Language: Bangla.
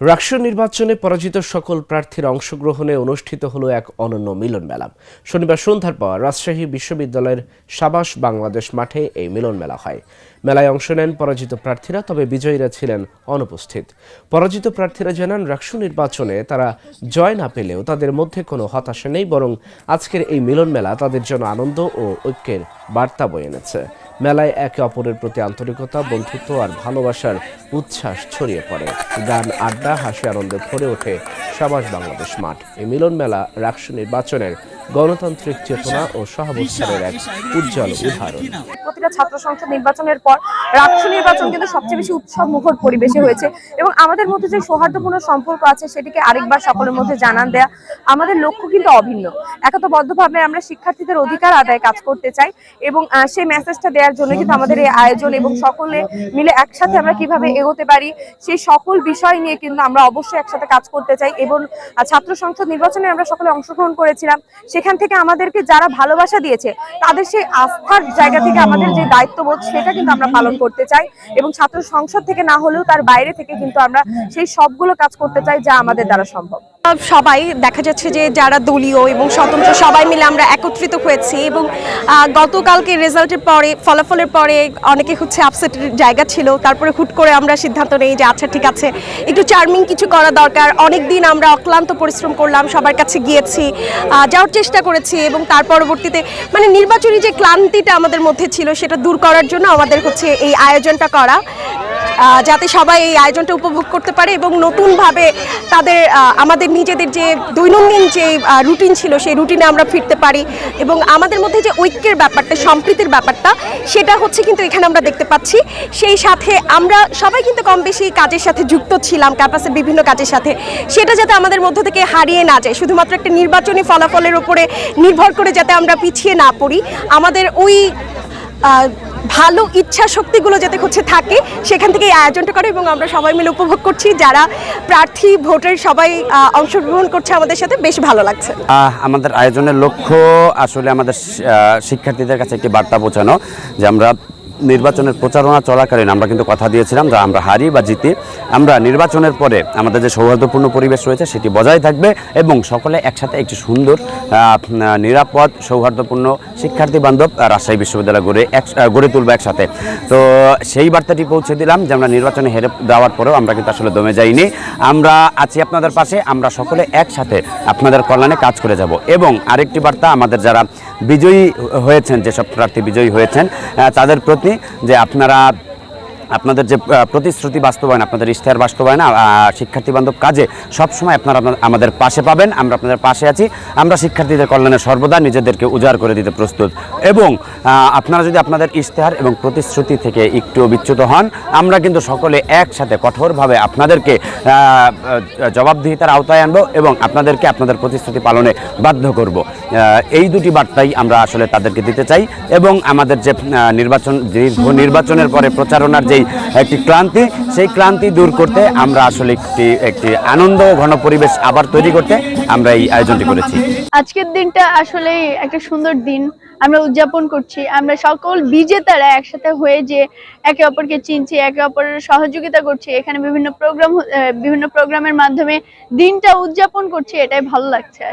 রাষ্ট্র নির্বাচনে পরাজিত সকল প্রার্থীর অংশগ্রহণে অনুষ্ঠিত হলো এক অনন্য মিলন মেলা। শনিবার সন্ধ্যার পর রাজশাহী বিশ্ববিদ্যালয়ের সাবাস বাংলাদেশ মাঠে এই মিলন মেলা হয়। মেলায় অংশ নেন পরাজিত প্রার্থীরা, তবে বিজয়ীরা ছিলেন অনুপস্থিত। পরাজিত প্রার্থীরা জানান রাষ্ট্র নির্বাচনে তারা জয় না পেলেও তাদের মধ্যে কোনো হতাশা নেই, বরং আজকের এই মিলন মেলা তাদের জন্য আনন্দ ও ঐক্যের বার্তা বয়ে এনেছে। মেলায় একে অপরের প্রতি আন্তরিকতা, বন্ধুত্ব আর ভালোবাসার উচ্ছ্বাস ছড়িয়ে পড়ে। গান, আড্ডা, হাসি, আনন্দে ভরে ওঠে সাবাস বাংলাদেশ মাঠ। এই মিলন মেলা রাষ্ট্র নির্বাচনের গণতান্ত্রিক চেতনা ও সহাবস্থানের এক উজ্জ্বল উদাহরণ। প্রতিটা ছাত্র সংসদ নির্বাচনের পর রাষ্ট্র নির্বাচন কিন্তু সবচেয়ে বেশি উৎসব মুখর পরিবেশে হয়েছে এবং আমাদের মধ্যে যে সৌহার্দ্যপূর্ণ সম্পর্ক আছে সেটিকে আরেকবার সকলের মধ্যে জানান দেয়া আমাদের লক্ষ্য কিন্তু অভিন্ন। একতবদ্ধভাবে আমরা শিক্ষার্থীদের অধিকার আদায় কাজ করতে চাই এবং সেই মেসেজটা দেওয়ার জন্য কিন্তু আমাদের এই আয়োজন এবং সকলে মিলে একসাথে আমরা কীভাবে এগোতে পারি, সেই সকল বিষয় নিয়ে কিন্তু আমরা অবশ্যই একসাথে কাজ করতে চাই এবং ছাত্র সংসদ নির্বাচনে আমরা সকলে অংশগ্রহণ করেছিলাম। সেখান থেকে আমাদেরকে যারা ভালোবাসা দিয়েছে, তাদের সেই আস্থার জায়গা থেকে আমাদের যে দায়িত্ববোধ, সেটা কিন্তু আমরা পালন করতে চাই এবং ছাত্র সংসদ থেকে না হলেও তার বাইরে থেকে কিন্তু আমরা সেই সবগুলো কাজ করতে চাই যা আমাদের দ্বারা সম্ভব। সবাই, দেখা যাচ্ছে যে যারা দলীয় এবং স্বতন্ত্র সবাই মিলে আমরা একত্রিত হয়েছি এবং গতকালকে রেজাল্টের পরে, ফলাফলের পরে অনেকে হচ্ছে আপসেটের জায়গা ছিল। তারপরে হুট করে আমরা সিদ্ধান্ত নেই যে আচ্ছা ঠিক আছে, একটু চার্মিং কিছু করা দরকার। অনেক দিন আমরা অক্লান্ত পরিশ্রম করলাম, সবার কাছে গিয়েছি যাওয়ার চেষ্টা করেছি এবং তার পরবর্তীতে মানে নির্বাচনী যে ক্লান্তিটা আমাদের মধ্যে ছিল, সেটা দূর করার জন্য আমাদের হচ্ছে এই আয়োজনটা করা। যাতে সবাই এই আয়োজনটা উপভোগ করতে পারে এবং নতুনভাবে তাদের আমাদের নিজেদের যে দৈনন্দিন যে রুটিন ছিল, সেই রুটিনে আমরা ফিরতে পারি। এবং আমাদের মধ্যে যে ঐক্যের ব্যাপারটা, সম্প্রীতির ব্যাপারটা, সেটা হচ্ছে কিন্তু এখানে আমরা দেখতে পাচ্ছি। সেই সাথে আমরা সবাই কিন্তু কম বেশি কাজের সাথে যুক্ত ছিলাম, ক্যাম্পাসের বিভিন্ন কাজের সাথে। সেটা যাতে আমাদের মধ্য থেকে হারিয়ে না যায়। শুধুমাত্র একটা নির্বাচনী ফলাফলের উপরে নির্ভর করে যাতে আমরা পিছিয়ে না পড়ি। আমাদের ওই ভালো ইচ্ছা শক্তিগুলো যাতে হচ্ছে থাকে, সেখান থেকে আয়োজনটা করে এবং আমরা সবাই মিলে উপভোগ করছি। যারা প্রার্থী, ভোটের সবাই অংশগ্রহণ করছে আমাদের সাথে, বেশ ভালো লাগছে। আমাদের আয়োজনের লক্ষ্য আসলে আমাদের শিক্ষার্থীদের কাছে একটি বার্তা পৌঁছানো যে আমরা নির্বাচনের প্রচারণা চলাকালীন আমরা কিন্তু কথা দিয়েছিলাম যে আমরা হারি বা জিতি। আমরা নির্বাচনের পরে আমাদের যে সৌহার্দ্যপূর্ণ পরিবেশ রয়েছে সেটি বজায় থাকবে এবং সকলে একসাথে একটি সুন্দর নিরাপদ, সৌহার্দ্যপূর্ণ শিক্ষার্থী বান্ধব রাজশাহী বিশ্ববিদ্যালয় গড়ে এক গড়ে তুলবে একসাথে। তো সেই বার্তাটি পৌঁছে দিলাম যে আমরা নির্বাচনে হেরে দেওয়ার পরেও আমরা কিন্তু আসলে দমে যাইনি। আমরা আছি আপনাদের পাশে, আমরা সকলে একসাথে আপনাদের কল্যাণে কাজ করে যাব। এবং আরেকটি বার্তা, আমাদের যারা বিজয়ী হয়েছেন, যেসব প্রার্থী বিজয়ী হয়েছেন তাদের প্রতি যে আপনারা আপনাদের যে প্রতিশ্রুতি বাস্তবায়ন, আপনাদের ইশতেহার বাস্তবায়ন শিক্ষার্থী বান্ধব কাজে সবসময় আপনারা আমাদের পাশে পাবেন, আমরা আপনাদের পাশে আছি। আমরা শিক্ষার্থীদের কল্যাণে সর্বদা নিজেদেরকে উজাড় করে দিতে প্রস্তুত। এবং আপনারা যদি আপনাদের ইশতেহার এবং প্রতিশ্রুতি থেকে একটু বিচ্যুত হন, আমরা কিন্তু সকলে একসাথে কঠোরভাবে আপনাদেরকে জবাবদিহিতার আওতায় আনব এবং আপনাদেরকে আপনাদের প্রতিশ্রুতি পালনে বাধ্য করব। এই দুটি বার্তাই আমরা আসলে তাদেরকে দিতে চাই এবং আমাদের যে নির্বাচন, দীর্ঘ নির্বাচনের পরে প্রচারণার যেই একটি ক্লান্তি, সেই ক্লান্তি দূর করতে আমরা আসলে একটি একটি আনন্দ ঘন পরিবেশ আবার তৈরি করতে আমরা এই আয়োজনটি করেছি। আজকের দিনটা আসলে একটা সুন্দর দিন। আমরা উদযাপন করছি। আমরা সকল বিজেতারা একসাথে হয়ে যে একে অপরকে চিনছি, একে অপরের সহযোগিতা করছি। এখানে বিভিন্ন প্রোগ্রাম বিভিন্ন প্রোগ্রামের মাধ্যমে দিনটা উদযাপন করছি। এটাই ভালো লাগছে।